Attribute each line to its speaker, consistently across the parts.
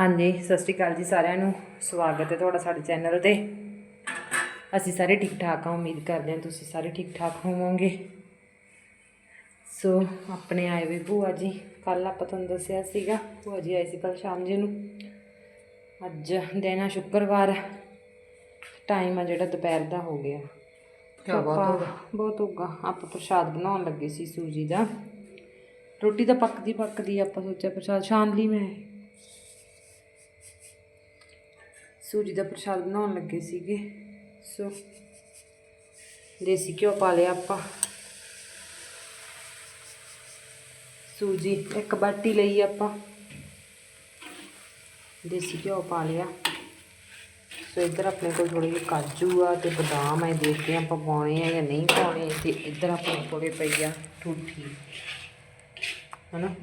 Speaker 1: ਹਾਂਜੀ ਸਤਿ ਸ਼੍ਰੀ ਅਕਾਲ ਜੀ ਸਾਰਿਆਂ ਨੂੰ। ਸਵਾਗਤ ਹੈ ਤੁਹਾਡਾ ਸਾਡੇ ਚੈਨਲ ਤੇ। ਅਸੀਂ ਸਾਰੇ ਠੀਕ ਠਾਕ ਹਾਂ ਉਮੀਦ ਕਰਦੇ ਹਾਂ ਤੁਸੀਂ ਸਾਰੇ ਠੀਕ ਠਾਕ ਹੋਵੋਗੇ। ਸੋ ਆਪਣੇ ਆਏ ਵੀ ਭੂਆ ਜੀ ਕੱਲ ਆਪਾਂ ਤੁਹਾਨੂੰ ਦੱਸਿਆ ਸੀਗਾ ਭੂਆ ਜੀ ਆਏ ਸੀ ਕੱਲ ਸ਼ਾਮ ਜੀ ਨੂੰ। ਅੱਜ ਦਿਨ ਆ ਸ਼ੁੱਕਰਵਾਰ ਟਾਈਮ ਆ ਜਿਹੜਾ ਦੁਪਹਿਰ ਦਾ ਹੋ ਗਿਆ।
Speaker 2: ਕਿਆ ਗਿਆ?
Speaker 1: ਬਹੁਤ ਹੋਗਾ ਆਪਾਂ ਪ੍ਰਸ਼ਾਦ ਬਣਾਉਣ ਲੱਗੇ ਸੀ ਸੂਜੀ ਦਾ। ਰੋਟੀ ਤਾਂ ਪੱਕਦੀ ਪੱਕਦੀ ਆਪਾਂ ਸੋਚਿਆ ਪ੍ਰਸ਼ਾਦ। ਛਾਣ ਲਈ ਮੈਂ ਸੂਜੀ ਦਾ ਪ੍ਰਸ਼ਾਦ ਬਣਾਉਣ ਲੱਗੇ ਸੀਗੇ। ਸੋ ਦੇਸੀ ਘਿਓ ਪਾ ਲਿਆ ਆਪਾਂ। ਸੂਜੀ ਇੱਕ ਬਾਟੀ ਲਈ ਆਪਾਂ। ਦੇਸੀ ਘਿਓ ਪਾ ਲਿਆ। ਸੋ ਇੱਧਰ ਆਪਣੇ ਕੋਲ ਥੋੜੇ ਜਿਹੇ ਕਾਜੂ ਆ ਤੇ ਬਦਾਮ ਆ ਦੇਖਦੇ ਹਾਂ ਆਪਾਂ ਪਾਉਣੇ ਆ ਜਾਂ ਨਹੀਂ ਪਾਉਣੇ। ਤੇ ਇੱਧਰ ਆਪਣੇ ਕੋਲੇ ਪਈ ਆ ਠੂਠੀ ਹਨਾ?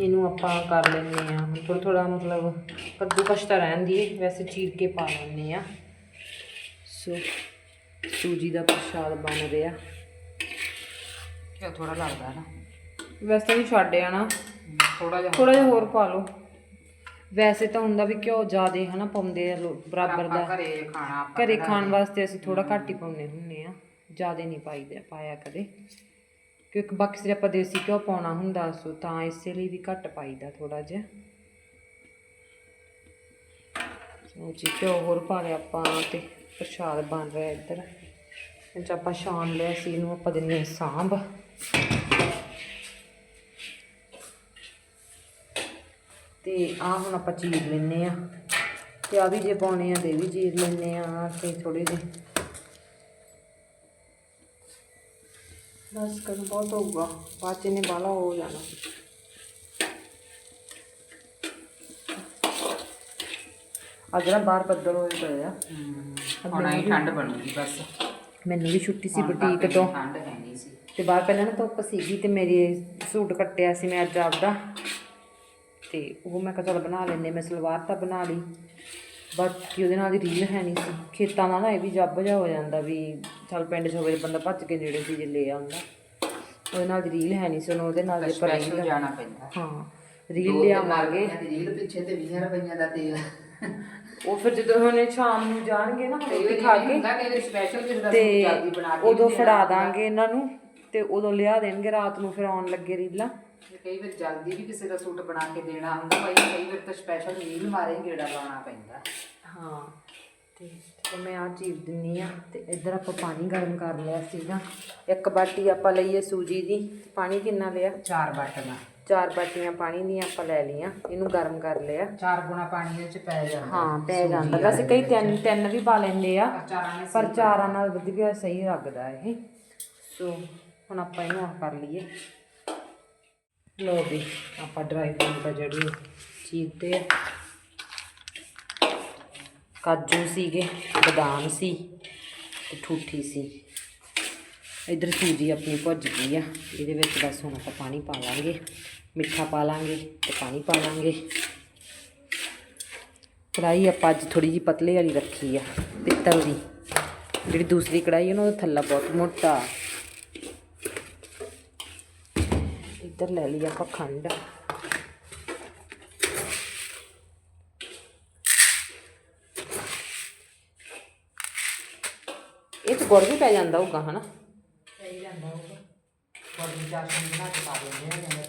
Speaker 1: ਇਹਨੂੰ ਆਪਾਂ ਕਰ ਲੈਂਦੇ ਆ ਥੋੜਾ ਥੋੜਾ ਮਤਲਬ ਕੱਦੂ ਕਸ਼ਤਾ ਰਹਿੰਦੀ ਹੈ ਵੈਸੇ ਚੀਰ ਕੇ ਪਾ ਲੈਂਦੇ ਆ ਸੋ ਸੂਜੀ ਦਾ ਪ੍ਰਸ਼ਾਦ ਬਣ ਰਿਹਾ।
Speaker 2: ਕਿਆ ਥੋੜਾ ਲੱਗਦਾ ਨਾ।
Speaker 1: ਵੈਸੇ ਵੀ ਛੱਡ ਆਣਾ
Speaker 2: ਥੋੜਾ ਜਿਹਾ
Speaker 1: ਥੋੜਾ ਜਿਹਾ ਹੋਰ ਪਾ ਲਓ। ਵੈਸੇ ਤਾਂ ਹੁੰਦਾ ਵੀ ਘਿਓ ਜ਼ਿਆਦੇ ਹਨਾ ਪਾਉਂਦੇ ਆ ਲੋਕ ਬਰਾਬਰ ਦਾ।
Speaker 2: ਘਰੇ ਖਾਣਾ ਆਪਾਂ
Speaker 1: ਘਰੇ ਖਾਣ ਵਾਸਤੇ ਅਸੀਂ ਥੋੜਾ ਘੱਟ ਹੀ ਪਾਉਂਦੇ ਹੁੰਨੇ ਆ ਜ਼ਿਆਦਾ ਨਹੀਂ ਪਾਈਦਾ ਪਾਇਆ ਕਦੇ। ਕਿਉਂਕਿ ਬਾਕੀ ਸਿਰ ਆਪਾਂ ਦੇਸੀ ਘਿਓ ਪਾਉਣਾ ਹੁੰਦਾ ਸੋ ਤਾਂ ਇਸੇ ਲਈ ਵੀ ਘੱਟ ਪਾਈਦਾ ਥੋੜਾ ਜਿਹਾ ਸੋ ਜੀ ਘਿਓ ਹੋਰ ਪਾ ਲਿਆ ਆਪਾਂ ਤੇ ਪ੍ਰਸ਼ਾਦ ਬਣ ਰਿਹਾ ਇੱਧਰ। ਇਹ ਆਪਾਂ ਛਾਣ ਲਿਆ ਸੀ, ਇਹਨੂੰ ਆਪਾਂ ਦਿੰਨੇ ਸਾਂਭ। ਤੇ ਆ ਹੁਣ ਆਪਾਂ ਚੀਰ ਲੈਨੇ ਆ ਤੇ ਆ ਵੀ ਜੇ ਪਾਉਣੇ ਆ ਤੇ ਇਹ ਵੀ ਚੀਰ ਲੈਨੇ ਆ ਤੇ ਥੋੜੇ ਜਿਹੇ। ਬਸ ਕਰ ਬਹੁਤ ਹੋਊਗਾ, ਬਾਅਦ ਚ ਇਹਨੇ ਬਾਲਾ ਹੋ ਜਾਣਾ। ਅੱਜ ਨਾ ਬਾਹਰ ਬੱਦਲ ਹੋਏ ਪਏ ਆ।
Speaker 2: ਹੁਣ ਆਈ ਠੰਡ ਬਣੂਗੀ ਬਸ।
Speaker 1: ਮੈਨੂੰ ਵੀ ਛੁੱਟੀ ਸੀ ਬੁਟੀਕ ਤੋਂ।
Speaker 2: ਠੰਡ ਸੀ।
Speaker 1: ਤੇ ਬਾਹਰ ਪਹਿਲਾਂ ਨਾ ਧੁੱਪ ਸੀਗੀ ਤੇ ਮੇਰੀ ਸੂਟ ਕੱਟਿਆ ਸੀ ਮੈਂ ਅੱਜ ਆਪਦਾ। ਤੇ ਉਹ ਮੈਂ ਕਿਹਾ ਚਲ ਬਣਾ ਲੈਂਦੇ ਮੈਂ ਸਲਵਾਰ ਤਾਂ ਬਣਾ ਲਈ। ਬਾਕੀ ਉਹਦੇ ਨਾਲ ਦੀ ਰੀਲ ਹੈ ਨਹੀਂ ਸੀ। ਖੇਤਾਂ ਦਾ ਨਾ ਇਹ ਵੀ ਜੱਬ ਜਾ ਹੋ ਜਾਂਦਾ ਵੀ ਚਲ ਪਿੰਡ 'ਚ ਹੋਵੇ ਬੰਦਾ ਭੱਜ ਕੇ ਨੇੜੇ ਚੀਜ਼ ਲੈ ਆਉਂਦਾ। ਉਹਦੇ ਨਾਲ ਦੀ ਰੀਲ ਹੈ ਨਹੀਂ ਸੀ ਉਹਨੂੰ ਉਹਦੇ ਨਾਲ ਦੇ ਪਰ
Speaker 2: ਸਪੈਸ਼ਲ ਜਾਣਾ ਪੈਂਦਾ।
Speaker 1: ਹਾਂ ਰੀਲ ਲਿਆਵਾਂਗੇ।
Speaker 2: ਤੇ ਰੀਲ ਪਿੱਛੇ ਤੇ 20 ਰੁਪਈਆ ਦਾ ਤੇਲ।
Speaker 1: ਉਹ ਫਿਰ ਜਦੋਂ ਉਹਨੇ ਸ਼ਾਮ ਨੂੰ ਜਾਣਗੇ ਨਾ ਰੋਟੀ ਖਾ ਕੇ ਤੇ ਉਦੋਂ ਫੜਾ ਦਾਂਗੇ ਇਹਨਾਂ ਨੂੰ ਤੇ ਉਦੋਂ ਲਿਆ ਦੇਣਗੇ ਰਾਤ ਨੂੰ ਫਿਰ ਆਉਣ ਲੱਗੇ ਰੀਲਾਂ।
Speaker 2: ਕਈ ਵਾਰ ਜਲਦੀ ਵੀ ਕਿਸੇ ਦਾ ਸੂਟ ਬਣਾ ਕੇ ਦੇਣਾ ਹੁੰਦਾ ਭਾਈ ਕਈ ਵਾਰ ਤਾਂ ਸਪੈਸ਼ਲ ਰੀਲ ਮਾਰੇ ਗੇੜਾ ਲਾਉਣਾ ਪੈਂਦਾ।
Speaker 1: ਹਾਂ ਤੇ ਤੇ ਮੈਂ ਆ ਚੀਰ ਦਿੰਨੀ ਆ ਤੇ ਇੱਧਰ ਆਪਾਂ ਪਾਣੀ ਗਰਮ ਕਰ ਲਿਆ ਸੀਗਾ। ਇੱਕ ਬਾਟੀ ਆਪਾਂ ਲਈਏ ਸੂਜੀ ਦੀ ਪਾਣੀ ਕਿੰਨਾ ਲਿਆ?
Speaker 2: ਚਾਰ ਬਟਨਾ
Speaker 1: ਚਾਰ ਬਾਟੀਆਂ ਪਾਣੀ ਦੀਆਂ ਆਪਾਂ ਲੈ ਲਈਆਂ ਇਹਨੂੰ ਗਰਮ ਕਰ ਲਿਆ।
Speaker 2: ਚਾਰ ਗੁਣਾ ਪਾਣੀ ਦੇ ਚ ਪੈ ਜਾਂਦਾ।
Speaker 1: ਹਾਂ ਪੈ ਜਾਂਦਾ। ਵੈਸੇ ਕਈ ਤਿੰਨ ਤਿੰਨ ਵੀ ਪਾ ਲੈਂਦੇ ਆ ਪਰ ਚਾਰਾਂ ਨਾਲ ਵਧੀਆ ਸਹੀ ਲੱਗਦਾ ਇਹ। ਸੋ ਹੁਣ ਆਪਾਂ ਇਹਨੂੰ ਆਹ ਕਰ ਲਈਏ। ਲੋ ਵੀ ਆਪਾਂ ਡਰਾਈ ਫਰੂਟ ਆ ਜਿਹੜੀ ਆ। ਕਾਜੂ ਸੀਗੇ ਬਦਾਮ ਸੀ ਤੇ ਠੂਠੀ ਸੀ। ਇਧਰ ਸੂਜੀ ਆਪਣੀ ਭੁੱਜ ਗਈ ਆ, ਇਹਦੇ ਵਿੱਚ ਬਸ ਹੁਣ ਆਪਾਂ ਪਾਣੀ ਪਾ ਲਾਂਗੇ, ਮਿੱਠਾ ਪਾ ਲਾਂਗੇ ਤੇ ਪਾਣੀ ਪਾ ਲਾਂਗੇ। ਕੜਾਈ ਆਪਾਂ ਅੱਜ ਥੋੜੀ ਜੀ ਪਤਲੇ ਵਾਲੀ ਰੱਖੀ ਆ ਪਿੱਤਲ ਦੀ। ਜਿਹੜੀ ਦੂਸਰੀ ਕੜਾਈ ਹੈ ਨਾ, ਉਹਦਾ ਥੱਲਾ ਬਹੁਤ ਮੋਟਾ। ਇੱਧਰ ਲੈ ਲਈ ਆਪਾਂ ਖੰਡ। ਇਹ ਤਾਂ ਗੁੜ ਵੀ ਪੈ ਜਾਂਦਾ ਹੋਊਗਾ, ਹਨਾ?
Speaker 2: ਸਹੀ ਬੜੀ ਚਾਸ਼ਨੀ ਬਣਾ ਕੇ ਪਾ ਦਿੰਦੇ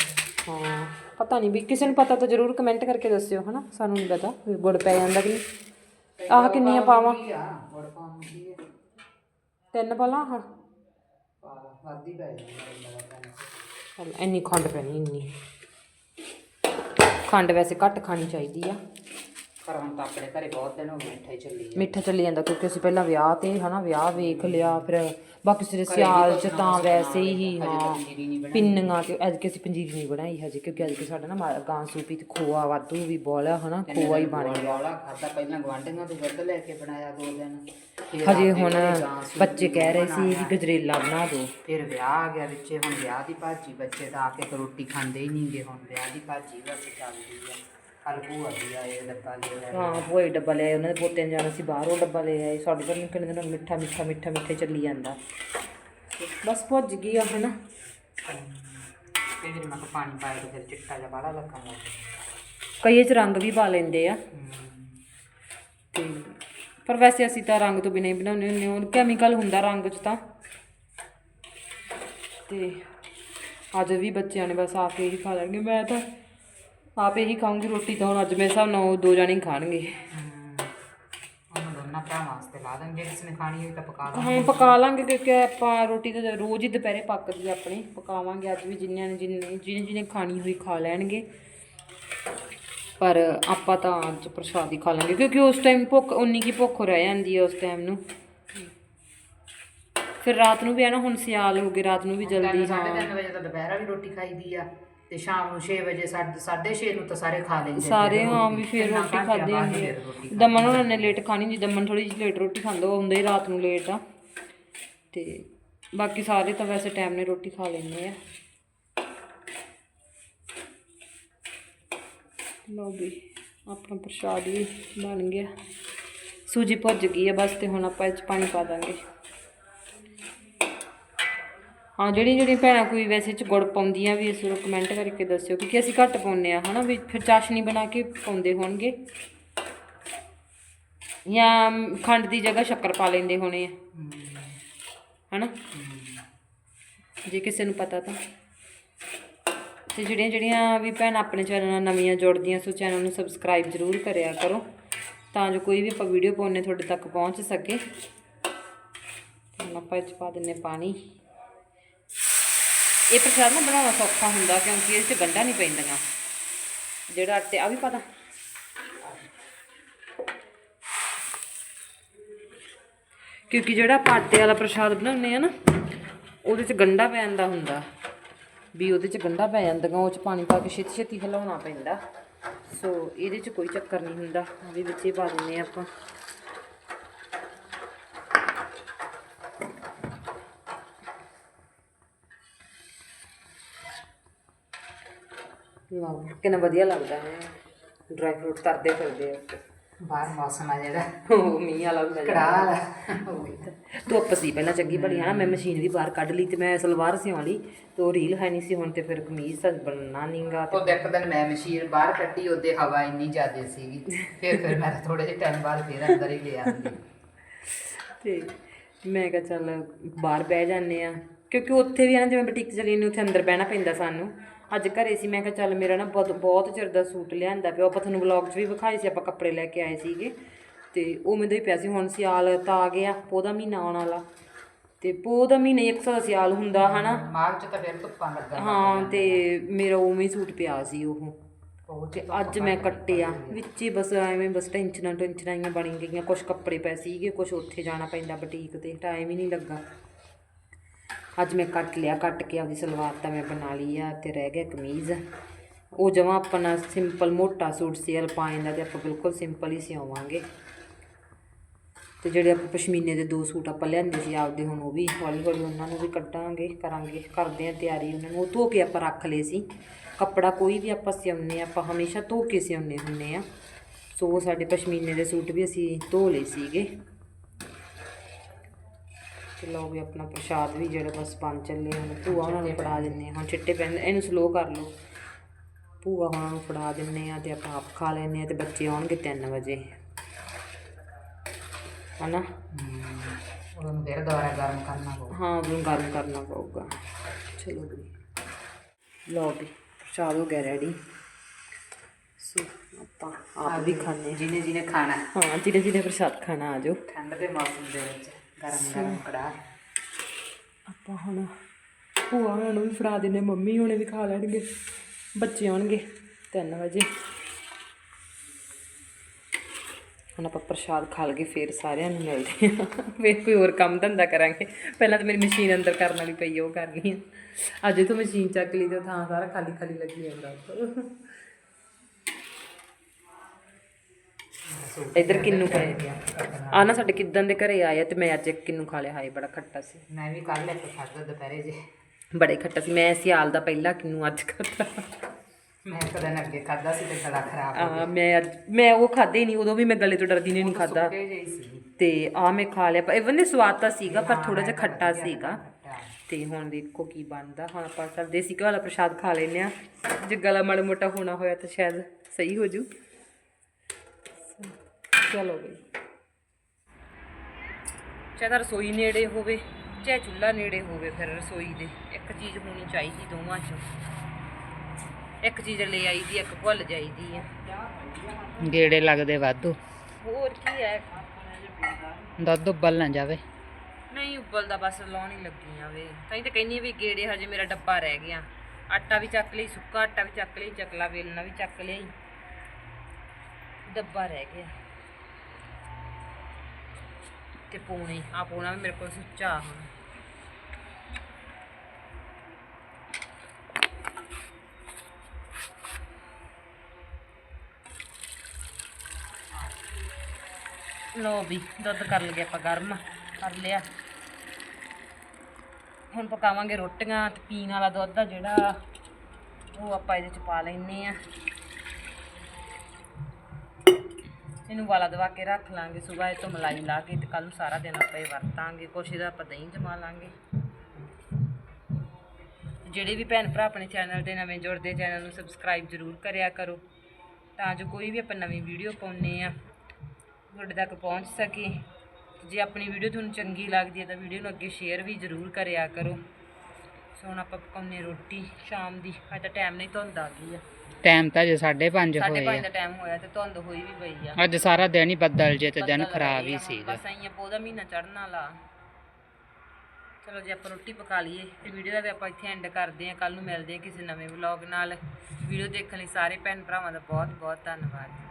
Speaker 2: ਆ
Speaker 1: ਹਾਂ ਪਤਾ ਨਹੀਂ ਵੀ ਕਿਸੇ ਨੂੰ ਪਤਾ ਤਾਂ ਜ਼ਰੂਰ ਕਮੈਂਟ ਕਰਕੇ ਦੱਸਿਓ ਹਨਾ? ਸਾਨੂੰ ਨਹੀਂ ਪਤਾ ਵੀ ਗੁੜ ਪੈ ਜਾਂਦਾ ਕਿ ਨਹੀਂ। ਆਹ ਕਿੰਨੀਆਂ ਪਾਵਾਂ?
Speaker 2: ਕੀ ਆ ਬੜ ਪਾਉਣ ਦੀ ਹੈ
Speaker 1: ਤਿੰਨ ਪਾ ਲਾਂ ਆਹ?
Speaker 2: ਪਾ ਲਾ, ਵੱਧ ਹੀ ਪੈ ਜਾਂਦਾ ਇਹਦਾ ਤਾਂ।
Speaker 1: ਚੱਲ ਇੰਨੀ ਖੰਡ ਪੈਣੀ ਇੰਨੀ। ਖੰਡ ਵੈਸੇ ਘੱਟ ਖਾਣੀ ਚਾਹੀਦੀ ਆ।
Speaker 2: ਪਰ ਹੁਣ ਤਾਂ ਆਪਣੇ ਘਰੇ ਬਹੁਤ ਦਿਨ ਹੋ ਗਏ ਮਿੱਠਾ ਹੀ ਚੱਲੀ ਜਾਂਦਾ।
Speaker 1: ਮਿੱਠਾ ਚੱਲੀ ਜਾਂਦਾ ਕਿਉਂਕਿ ਅਸੀਂ ਪਹਿਲਾਂ ਵਿਆਹ ਤੇ ਹਨਾ ਵਿਆਹ ਵੇਖ ਲਿਆ ਫਿਰ ਬਾਕੀ ਸਿਰੇ ਸਿਆਲ ਚ ਤਾਂ ਵੈਸੇ ਹੀ ਹਾਂ ਪਿੰਨੀਆਂ ਤੇ ਅੱਜ ਕਿ ਅਸੀਂ ਪੰਜੀਰੀ ਨਹੀਂ ਬਣਾਈ ਹਜੇ ਕਿਉਂਕਿ ਅੱਜ ਕਿ ਸਾਡਾ ਨਾ ਗਾਂ ਸੂਪੀ ਤੇ ਖੋਆ ਵਾਧੂ ਵੀ ਬੋਲਿਆ ਹਨਾ ਖੋਆ ਹੀ ਬਣ ਗਿਆ।
Speaker 2: ਵਾਲਾ ਖਾਦਾ ਪਹਿਲਾਂ ਗਵਾਂਢੀਆਂ ਤੋਂ ਵੱਧ ਲੈ ਕੇ ਬਣਾਇਆ ਦੋ ਦਿਨ
Speaker 1: ਹਜੇ ਹੁਣ ਬੱਚੇ ਕਹਿ ਰਹੇ ਸੀ ਵੀ ਗਜਰੇਲਾ ਬਣਾ ਦਿਓ
Speaker 2: ਫਿਰ ਵਿਆਹ ਆ ਗਿਆ ਵਿੱਚੇ ਹੁਣ ਵਿਆਹ ਦੀ ਭਾਜੀ ਬੱਚੇ ਤਾਂ ਆ ਕੇ ਰੋਟੀ ਖਾਂਦੇ ਹੀ ਨਹੀਂਗੇ ਹੁਣ ਵਿਆਹ ਦੀ ਭਾਜੀ ਬਸ ਚੱਲਦੀ ਆ। ਕੱਲ ਭੂਆ ਵੀ ਆਏ ਡੱਬਾ ਲੈ ਆਏ
Speaker 1: ਹਾਂ ਭੋਏ ਡੱਬਾ ਲੈ ਆਏ, ਉਹਨਾਂ ਦੇ ਪੋਤੇ ਨੇ ਜਾਣਾ ਸੀ ਬਾਹਰੋਂ ਡੱਬਾ ਲੈ ਆਏ। ਸਾਡੇ ਘਰ ਨੂੰ ਕਿੰਨੇ ਦਿਨ ਮਿੱਠਾ ਮਿੱਠਾ ਮਿੱਠਾ ਮਿੱਠੇ ਚੱਲੀ ਜਾਂਦਾ। ਬਸ ਭੁੱਜ ਗਈ ਆ ਹਨਾ?
Speaker 2: ਕਈ ਵਾਰੀ ਮੈਂ ਕਿਹਾ ਪਾਣੀ ਪਾਇਆ ਤਾਂ ਫਿਰ ਚਿੱਟਾ ਜਿਹਾ ਬਾੜਾ ਲੱਗਣ ਲੱਗ ਜਾਂਦਾ
Speaker 1: ਕਈ ਇਹ ਚ ਰੰਗ ਵੀ ਪਾ ਲੈਂਦੇ ਆ। ਤੇ ਪਰ ਵੈਸੇ ਅਸੀਂ ਤਾਂ ਰੰਗ ਤੋਂ ਬਿਨਾਂ ਹੀ ਬਣਾਉਂਦੇ ਹੁੰਦੇ ਹਾਂ ਕੈਮੀਕਲ ਹੁੰਦਾ ਰੰਗ 'ਚ ਤਾਂ। ਤੇ ਅੱਜ ਵੀ ਬੱਚਿਆਂ ਨੇ ਬਸ ਆ ਕੇ ਹੀ ਖਾ ਲੈਣਗੇ। ਮੈਂ ਤਾਂ ਆਪ ਹੀ ਖਾਊਂਗੀ ਰੋਟੀ ਤਾਂ ਹੁਣ ਅੱਜ ਮੇਰੇ ਹਿਸਾਬ ਨਾਲ ਉਹ ਦੋ ਜਾਣੇ ਹੀ ਖਾਣਗੇ।
Speaker 2: ਉਹਨਾਂ ਦੋਨਾਂ ਭਰਾਵਾਂ ਵਾਸਤੇ ਲਾ ਦਾਂਗੇ ਜੇ ਕਿਸੇ ਨੇ ਖਾਣੀ ਹੋਈ ਤਾਂ ਪਕਾ ਦਾਂਗੇ
Speaker 1: ਹਾਂ ਪਕਾ ਲਾਂਗੇ ਕਿਉਂਕਿ ਆਪਾਂ ਰੋਟੀ ਤਾਂ ਰੋਜ਼ ਹੀ ਦੁਪਹਿਰੇ ਪੱਕਦੀ ਆ ਆਪਣੀ ਪਕਾਵਾਂਗੇ ਅੱਜ ਵੀ ਜਿੰਨਿਆਂ ਨੇ ਜਿੰਨੇ ਜਿਹਨੇ ਜਿਹਨੇ ਖਾਣੀ ਹੋਈ ਖਾ ਲੈਣਗੇ। ਪਰ ਆਪਾਂ ਤਾਂ ਅੱਜ ਪ੍ਰਸ਼ਾਦ ਹੀ ਖਾ ਲਾਂਗੇ ਕਿਉਂਕਿ ਉਸ ਟਾਈਮ ਭੁੱਖ ਉਨੀ ਕੀ ਭੁੱਖ ਰਹਿ ਜਾਂਦੀ ਹੈ ਉਸ ਟਾਈਮ ਨੂੰ। ਫਿਰ ਰਾਤ ਨੂੰ ਵੀ ਹੈ ਨਾ ਹੁਣ ਸਿਆਲ ਹੋ ਗਏ ਰਾਤ ਨੂੰ ਵੀ ਜਲਦੀ ਹਾਂ
Speaker 2: ਤਿੰਨ ਵਜੇ ਤਾਂ ਦੁਪਹਿਰ ਵਾਲੀ ਰੋਟੀ ਖਾਈਦੀ ਆ। ਤੇ ਸ਼ਾਮ ਨੂੰ 6 ਵਜੇ 6:30 ਨੂੰ ਤਾਂ ਸਾਰੇ ਖਾ ਲੈਂਦੇ
Speaker 1: ਸਾਰੇ ਹਾਂ ਵੀ ਫਿਰ ਰੋਟੀ ਖਾਦੀ ਹੁੰਦੀ ਹੈ ਦਮਨ ਉਹਨਾਂ ਨੇ ਲੇਟ ਖਾਣੀ ਹੁੰਦੀ ਦਮਨ ਥੋੜੀ ਜਿਹੀ ਲੇਟ ਰੋਟੀ ਖਾਂਦਾ ਉਹ ਹੁੰਦਾ ਹੀ ਰਾਤ ਨੂੰ ਲੇਟ ਆ। ਤੇ ਬਾਕੀ ਸਾਰੇ ਤਾਂ ਵੈਸੇ ਟਾਈਮ ਨੇ ਰੋਟੀ ਖਾ ਲੈਂਦੇ ਆ। ਲਓ ਵੀ ਆਪਣਾ ਪ੍ਰਸ਼ਾਦ ਵੀ ਬਣ ਗਿਆ। ਸੂਜੀ ਭੁੱਜ ਗਈ ਹੈ ਬਸ ਤੇ ਹੁਣ ਆਪਾਂ ਇਹ 'ਚ ਪਾਣੀ ਪਾ ਦਾਂਗੇ। ਹਾਂ, ਜਿਹੜੀ ਜਿਹੜੀ ਭੈਣਾਂ ਕੋਈ ਵੈਸੇ ਚ ਗੁੜ ਪਾਉਂਦੀਆਂ ਵੀ ਇਸ ਨੂੰ ਕਮੈਂਟ ਕਰਕੇ ਦੱਸਿਓ, ਕਿਉਂਕਿ ਅਸੀਂ ਘੱਟ ਪਾਉਂਦੇ ਆ ਹਨਾ, ਵੀ ਫਿਰ ਚਾਸ਼ਨੀ ਬਣਾ ਕੇ ਪਾਉਂਦੇ ਹੋਣਗੇ। ਜਾਂ ਖੰਡ ਦੀ ਜਗ੍ਹਾ ਸ਼ੱਕਰ ਪਾ ਲੈਂਦੇ ਹੋਣੇ ਆ, ਹਨਾ। ਜੇ ਕਿਸੇ ਨੂੰ ਪਤਾ ਤਾਂ। ਤੇ ਜਿਹੜੀਆਂ ਜਿਹੜੀਆਂ ਵੀ ਭੈਣਾਂ ਆਪਣੇ ਚੈਨਲ ਨਾਲ ਨਵੀਆਂ ਜੁੜਦੀਆਂ, ਸੋ ਚੈਨਲ ਨੂੰ ਸਬਸਕ੍ਰਾਈਬ ਜ਼ਰੂਰ ਕਰਿਆ ਕਰੋ, ਤਾਂ ਜੋ ਕੋਈ ਵੀ ਆਪਾਂ ਵੀਡੀਓ ਪਾਉਣੇ ਤੁਹਾਡੇ ਤੱਕ ਪਹੁੰਚ ਸਕੇ। ਤੇ ਹੁਣ ਆਪਾਂ ਇਹ 'ਚ ਪਾ ਦਿੰਨੇ ਪਾਣੀ। ਇਹ ਪ੍ਰਸ਼ਾਦ ਨਾ ਬਣਾਉਣਾ ਸੌਖਾ ਹੁੰਦਾ ਕਿਉਂਕਿ ਇਹਦੇ 'ਚ ਗੰਢਾਂ ਨਹੀਂ ਪੈਂਦੀਆਂ। ਜਿਹੜਾ ਆਟੇ ਆ ਵੀ ਪਤਾ ਕਿਉਂਕਿ ਜਿਹੜਾ ਆਪਾਂ ਆਟੇ ਵਾਲਾ ਪ੍ਰਸ਼ਾਦ ਬਣਾਉਂਦੇ ਆ ਨਾ, ਉਹਦੇ 'ਚ ਗੰਢਾ ਪੈ ਜਾਂਦਾ ਹੁੰਦਾ। ਵੀ ਉਹਦੇ 'ਚ ਗੰਢਾ ਪੈ ਜਾਂਦੀਆਂ, ਉਹ 'ਚ ਪਾਣੀ ਪਾ ਕੇ ਛੇਤੀ ਛੇਤੀ ਹਿਲਾਉਣਾ ਪੈਂਦਾ। ਸੋ ਇਹਦੇ 'ਚ ਕੋਈ ਚੱਕਰ ਨਹੀਂ ਹੁੰਦਾ। ਆ ਵੀ ਵਿੱਚੇ ਪਾ ਦਿੰਦੇ ਆ ਆਪਾਂ। ਲਓ ਕਿੰਨਾ ਵਧੀਆ ਲੱਗਦਾ ਹੈ। ਡਰਾਈ ਫਰੂਟ ਤਰਦੇ ਫਿਰਦੇ ਆ।
Speaker 2: ਬਾਹਰ ਮੌਸਮ ਆ ਜਿਹੜਾ।
Speaker 1: ਉਹ ਮੀਂਹ ਵਾਲਾ ਹੁੰਦਾ।
Speaker 2: ਕੜਾਹ
Speaker 1: ਧੁੱਪ ਸੀ ਪਹਿਲਾਂ ਚੰਗੀ ਭਲੀ ਹਨਾ? ਮੈਂ ਮਸ਼ੀਨ ਵੀ ਬਾਹਰ ਕੱਢ ਲਈ ਤੇ ਮੈਂ ਸਲਵਾਰ ਸਿਉਣ ਲਈ ਤੇ ਉਹ ਰੀਲ ਹੈ ਨਹੀਂ ਸੀ ਹੁਣ ਤੇ ਫਿਰ ਕਮੀਜ਼ ਤਾਂ ਬਣਨਾ ਨਹੀਂਗਾ
Speaker 2: ਉਹ ਇੱਕ ਦਿਨ ਮੈਂ ਮਸ਼ੀਨ ਬਾਹਰ ਕੱਢੀ ਉਹਦੇ ਹਵਾ ਇੰਨੀ ਜ਼ਿਆਦਾ ਸੀਗੀ। ਫਿਰ ਫਿਰ ਮੈਂ ਥੋੜੇ ਜਿਹੇ ਟਾਈਮ ਬਾਅਦ ਫਿਰ ਅੰਦਰ ਹੀ ਲੈ ਆਂਦੀ
Speaker 1: ਤੇ ਮੈਂ ਕਿਹਾ ਚੱਲ ਬਾਹਰ ਬਹਿ ਜਾਂਦੇ ਆ। ਕਿਉਂਕਿ ਉੱਥੇ ਵੀ ਆ ਨਾ ਜਿਵੇਂ ਬੁਟੀਕ ਚਲੀ ਨੇ ਉੱਥੇ ਅੰਦਰ ਬਹਿਣਾ ਪੈਂਦਾ ਸਾਨੂੰ। ਅੱਜ ਘਰੇ ਸੀ ਮੈਂ ਕਿਹਾ ਚੱਲ ਮੇਰਾ ਨਾ ਬਹੁਤ ਬਹੁਤ ਚਿਰ ਦਾ ਸੂਟ ਲਿਆਂਦਾ ਪਿਆ ਆਪਾਂ ਤੁਹਾਨੂੰ ਵਲੌਗ 'ਚ ਵੀ ਵਿਖਾਏ ਸੀ ਆਪਾਂ ਕੱਪੜੇ ਲੈ ਕੇ ਆਏ ਸੀਗੇ। ਤੇ ਉਹ ਮੈਨੂੰ ਹੀ ਪਿਆ ਸੀ ਹੁਣ ਸਿਆਲ ਤਾਂ ਆ ਗਿਆ ਪੋਹ ਦਾ ਮਹੀਨਾ ਆਉਣ ਵਾਲਾ। ਤੇ ਪੋਹ ਦਾ ਮਹੀਨੇ ਇੱਕ ਸਾਲ ਸਿਆਲ ਹੁੰਦਾ ਹਨਾ?
Speaker 2: ਮਾਰਚ ਤਾਂ ਫਿਰ ਧੁੱਪਾਂ ਲੱਗਾ
Speaker 1: ਹਾਂ ਤੇ ਮੇਰਾ ਉਵੇਂ ਹੀ ਸੂਟ ਪਿਆ ਸੀ ਉਹ। ਤੇ ਅੱਜ ਮੈਂ ਕੱਟਿਆ ਵਿੱਚ ਹੀ ਬਸ ਐਵੇਂ ਬਸ ਟੈਨਸ਼ਨਾਂ ਟੈਨਸ਼ਨਾਂ ਆਈਆਂ ਬਣ ਗਈਆਂ ਕੁਝ ਕੱਪੜੇ ਪਏ ਸੀਗੇ ਕੁਝ ਉੱਥੇ ਜਾਣਾ ਪੈਂਦਾ ਬੁਟੀਕ ਤੇ ਟਾਈਮ ਹੀ ਨਹੀਂ ਲੱਗਾ। ਅੱਜ ਮੈਂ ਕੱਟ ਲਿਆ, ਕੱਟ ਕੇ ਆਪਦੀ ਸਲਵਾਰ ਤਾਂ ਮੈਂ ਬਣਾ ਲਈ ਆ ਤੇ ਰਹਿ ਗਿਆ ਕਮੀਜ਼। ਉਹ ਜਮਾ ਆਪਣਾ ਸਿੰਪਲ ਮੋਟਾ ਸੂਟ ਸੀ ਅਲਪਾਈਨ ਦਾ ਤੇ ਆਪਾਂ ਬਿਲਕੁਲ ਸਿੰਪਲ ਹੀ ਸਿਉਵਾਂਗੇ। ਤੇ ਜਿਹੜੇ ਆਪਾਂ ਪਸ਼ਮੀਨੇ ਦੇ ਦੋ ਸੂਟ ਆਪਾਂ ਲਿਆਂਦੇ ਸੀ, ਆਪਦੇ ਹੁਣ ਉਹ ਵੀ ਹੌਲੀ ਹੌਲੀ ਉਹਨਾਂ ਨੂੰ ਵੀ ਕੱਢਾਂਗੇ, ਕਰਾਂਗੇ, ਕਰਦੇ ਆਂ ਤਿਆਰੀ ਉਹਨਾਂ ਨੂੰ। ਉਹ ਧੋ ਕੇ ਆਪਾਂ ਰੱਖ ਲਏ ਸੀ। ਕੱਪੜਾ ਕੋਈ ਵੀ ਆਪਾਂ ਸਿਉਨੇ ਆਪਾਂ ਹਮੇਸ਼ਾ ਧੋ ਕੇ ਸਿਉਨੇ ਹੁੰਨੇ ਆ। ਸੋ ਸਾਡੇ ਪਸ਼ਮੀਨੇ ਦੇ ਸੂਟ ਵੀ ਅਸੀਂ ਧੋ ਲਏ ਸੀਗੇ। ਲਓ ਵੀ ਆਪਣਾ ਪ੍ਰਸ਼ਾਦ ਵੀ ਜਿਹੜਾ ਬਸ ਬਣ ਚੱਲੇ ਹੁਣ ਭੂਆ ਉਹਨਾਂ ਨੂੰ ਫੜਾ ਦਿੰਨੇ ਹੁਣ ਚਿੱਟੇ ਪੈਂਦੇ ਇਹਨੂੰ ਸਲੋ ਕਰ ਲਓ। ਭੂਆ ਉਹਨਾਂ ਨੂੰ ਫੜਾ ਦਿੰਨੇ ਆ ਤੇ ਆਪਾਂ ਆਪ ਖਾ ਲੈਨੇ ਆ ਤੇ ਬੱਚੇ ਆਉਣਗੇ 3 ਵਜੇ। ਹਨਾ?
Speaker 2: ਉਹਨੂੰ ਫਿਰ ਦੁਬਾਰਾ ਗਰਮ ਕਰਨਾ ਪਊ।
Speaker 1: ਹਾਂ ਉਹਨੂੰ ਗਰਮ ਕਰਨਾ ਪਊਗਾ। ਚਲੋ ਜੀ। ਲਓ ਵੀ ਪ੍ਰਸ਼ਾਦ ਹੋ ਗਿਆ ਰੈਡੀ ਸੋ ਆਪਾਂ ਆਪ ਵੀ ਖਾਣੇ
Speaker 2: ਜਿਹਨੇ ਜਿਹਨੇ ਖਾਣਾ।
Speaker 1: ਹਾਂ ਜਿਹਨੇ ਜਿਹਨੇ ਪ੍ਰਸ਼ਾਦ ਖਾਣਾ ਆ ਜਾਓ।
Speaker 2: ਠੰਡ ਦੇ ਮੌਸਮ ਦੇ ਵਿੱਚ। ਗਰਮ ਗਰਮ ਕੜਾਹ
Speaker 1: ਆਪਾਂ ਹੁਣ ਭੂਆ ਉਹਨਾਂ ਨੂੰ ਵੀ ਫੜਾ ਦਿੰਨੇ ਮੰਮੀ ਹੁਣੇ ਵੀ ਖਾ ਲੈਣਗੇ ਬੱਚੇ ਆਉਣਗੇ 3 ਵਜੇ। ਹੁਣ ਆਪਾਂ ਪ੍ਰਸ਼ਾਦ ਖਾ ਲਗੇ ਫੇਰ ਸਾਰਿਆਂ ਨੂੰ ਮਿਲਦੇ ਆ ਫੇਰ ਕੋਈ ਹੋਰ ਕੰਮ ਧੰਦਾ ਕਰਾਂਗੇ। ਪਹਿਲਾਂ ਤਾਂ ਮੇਰੀ ਮਸ਼ੀਨ ਅੰਦਰ ਕਰਨ ਵਾਲੀ ਪਈ ਆ, ਉਹ ਕਰਨੀ ਆ ਅੱਜ ਤੋਂ ਮਸ਼ੀਨ ਚੱਕ ਲਈ ਤੇ ਥਾਂ ਸਾਰਾ ਖਾਲੀ ਖਾਲੀ ਲੱਗੀ ਜਾਂਦਾ ਇੱਧਰ ਕਿੰਨੂ ਪਏ ਆ ਨਾ ਸਾਡੇ ਕਿਦਾਂ ਦੇ ਘਰੇ ਆਏ ਆ ਤੇ ਮੈਂ ਅੱਜ ਕਿੰਨੂ ਖਾ ਲਿਆ ਹਾਏ ਬੜਾ ਖੱਟਾ ਸੀ।
Speaker 2: ਮੈਂ ਵੀ ਕੱਲ ਇੱਕ ਖਾਧਾ ਦੁਪਹਿਰੇ ਜੇ।
Speaker 1: ਬੜੇ ਖੱਟਾ ਸੀ ਮੈਂ ਸਿਆਲ ਦਾ ਪਹਿਲਾ ਕਿੰਨੂ ਅੱਜ ਖਾਧਾ।
Speaker 2: ਮੈਂ ਇੱਕ ਦਿਨ ਅੱਗੇ ਖਾਧਾ ਸੀ ਤੇ ਗਲਾ ਖਰਾਬ ਹੋ
Speaker 1: ਮੈਂ ਅੱਜ ਮੈਂ ਉਹ ਖਾਦੇ ਨਹੀਂ ਉਦੋਂ ਵੀ ਮੈਂ ਗਲੇ ਤੋਂ ਡਰਦੀ ਨੇ ਨਹੀਂ ਖਾਦਾ ਤੇ ਆ ਮੈਂ ਖਾ ਲਿਆ ਪਰ ਇਵਨ ਦੇ ਸਵਾਦ ਤਾਂ ਸੀਗਾ ਪਰ ਥੋੜਾ ਜਿਹਾ ਖੱਟਾ ਸੀਗਾ। ਤੇ ਹੁਣ ਦੇਖੋ ਕੀ ਬਣਦਾ। ਹੁਣ ਆਪਾਂ ਸਭ ਦੇਸੀ ਘੀ ਵਾਲਾ ਪ੍ਰਸ਼ਾਦ ਖਾ ਲੈਨੇ ਆ ਜੇ ਗਲਾ ਮਾੜਾ ਮੋਟਾ ਹੋਣਾ ਹੋਇਆ ਤਾਂ ਸ਼ਾਇਦ ਸਹੀ ਹੋ ਜੂ। ਚਲੋ ਬਈ ਚਾਹੇ ਤਾਂ ਰਸੋਈ ਨੇੜੇ ਹੋਵੇ ਚਾਹੇ ਚੁੱਲ੍ਹਾ ਨੇੜੇ ਹੋਵੇ ਫਿਰ ਰਸੋਈ ਦੇ ਇੱਕ ਚੀਜ਼ ਹੋਣੀ ਚਾਹੀਦੀ ਦੋਵਾਂ 'ਚੋਂ। ਇੱਕ ਚੀਜ਼ ਲੈ ਆਈ ਦੀ ਇੱਕ ਭੁੱਲ ਜਾਈਦੀ ਆ।
Speaker 2: ਗੇੜੇ ਲੱਗਦੇ ਵਾਧੂ।
Speaker 1: ਹੋਰ ਕੀ ਹੈ?
Speaker 2: ਦੁੱਧ ਉੱਬਲ ਨਾ ਜਾਵੇ।
Speaker 1: ਨਹੀਂ ਉਬਲਦਾ ਬਸ ਲਾਉਣ ਹੀ ਲੱਗੀ ਆ ਵੇ। ਤਾਂ ਹੀ ਤਾਂ ਕਹਿੰਨੀ ਵੀ ਗੇੜੇ ਹਜੇ ਮੇਰਾ ਡੱਬਾ ਰਹਿ ਗਿਆ। ਆਟਾ ਵੀ ਚੱਕ ਲਈ ਸੁੱਕਾ ਆਟਾ ਵੀ ਚੱਕ ਲਈ ਚਕਲਾ ਵੇਲਣਾ ਵੀ ਚੱਕ ਲਈ ਡੱਬਾ ਰਹਿ ਗਿਆ। ਤੇ ਪੂਣੇ ਆ ਪੂਣਾ ਵੀ ਮੇਰੇ ਕੋਲ ਸੁੱਚਾ ਆ ਹੁਣ। ਲੋ ਵੀ, ਦੁੱਧ ਕਰ ਲਗੇ ਆਪਾਂ ਗਰਮ, ਕਰ ਲਿਆ। ਹੁਣ ਪਕਾਵਾਂਗੇ ਰੋਟੀਆਂ ਤੇ ਪੀਣ ਵਾਲਾ ਦੁੱਧ ਆ ਜਿਹੜਾ, ਉਹ ਆਪਾਂ ਇਹਦੇ ਚ ਪਾ ਲੈਨੇ ਆ। ਇਹਨੂੰ ਵਾਲਾ ਦਵਾ ਕੇ ਰੱਖ ਲਾਂਗੇ ਸਵੇਰ ਤੋਂ ਮਲਾਈ ਲਾ ਕੇ ਤੇ ਕੱਲ ਨੂੰ ਸਾਰਾ ਦਿਨ ਆਪਾਂ ਇਹ ਵਰਤਾਂਗੇ। ਕੁਛ ਇਹਦਾ ਆਪਾਂ ਦਹੀਂ ਜਮਾ ਲਾਂਗੇ। ਜਿਹੜੇ ਵੀ ਭੈਣ ਭਰਾ ਆਪਣੇ ਚੈਨਲ ਦੇ ਨਵੇਂ ਜੁੜਦੇ, ਚੈਨਲ ਨੂੰ ਸਬਸਕ੍ਰਾਈਬ ਜ਼ਰੂਰ ਕਰਿਆ ਕਰੋ, ਤਾਂ ਜੋ ਕੋਈ ਵੀ ਆਪਾਂ ਨਵੀਂ ਵੀਡੀਓ ਪਾਉਨੇ ਆ ਤੁਹਾਡੇ ਤੱਕ ਪਹੁੰਚ ਸਕੇ। ਜੇ ਆਪਣੀ ਵੀਡੀਓ ਤੁਹਾਨੂੰ ਚੰਗੀ ਲੱਗਦੀ ਹੈ ਤਾਂ ਵੀਡੀਓ ਨੂੰ ਅੱਗੇ ਸ਼ੇਅਰ ਵੀ ਜ਼ਰੂਰ ਕਰਿਆ ਕਰੋ। ਹੁਣ ਆਪਾਂ ਪਕਾਉਨੇ ਰੋਟੀ ਸ਼ਾਮ ਦੀ ਅੱਜ ਤਾਂ ਟਾਈਮ ਨਹੀਂ ਧੁੰਦ ਆ ਗਈ ਆ।
Speaker 2: ਟਾਈਮ ਤਾਂ ਜੇ 5:30
Speaker 1: ਸਾਢੇ
Speaker 2: ਹੋਏ
Speaker 1: ਪੰਜ
Speaker 2: ਆ
Speaker 1: ਦਾ ਟਾਈਮ ਹੋਇਆ ਤੇ ਧੁੰਦ ਹੋਈ ਵੀ ਪਈ ਆ।
Speaker 2: ਅੱਜ ਸਾਰਾ ਦਿਨ ਹੀ ਬੱਦਲ ਜੇ ਤੇ ਦਿਨ
Speaker 1: ਬੱਦਲ
Speaker 2: ਖਰਾਬ ਹੀ
Speaker 1: ਆ
Speaker 2: ਸੀਗਾ
Speaker 1: ਬਸ ਆਈਆਂ ਪੌਦਾ ਮਹੀਨਾ ਚੜਨ ਵਾਲਾ। ਚਲੋ ਜੇ ਆਪਾਂ ਰੋਟੀ ਪਕਾ ਲਈਏ। ਤੇ ਵੀਡੀਓ ਦਾ ਵੀ ਆਪਾਂ ਇੱਥੇ ਐਂਡ ਕਰਦੇ ਹਾਂ। ਕੱਲ ਨੂੰ ਮਿਲਦੇ ਹਾਂ ਕਿਸੇ ਨਵੇਂ ਵਲੌਗ ਨਾਲ। ਵੀਡੀਓ ਦੇਖਣ ਲਈ ਸਾਰੇ ਭੈਣ ਭਰਾਵਾਂ ਦਾ ਬਹੁਤ ਬਹੁਤ ਧੰਨਵਾਦ।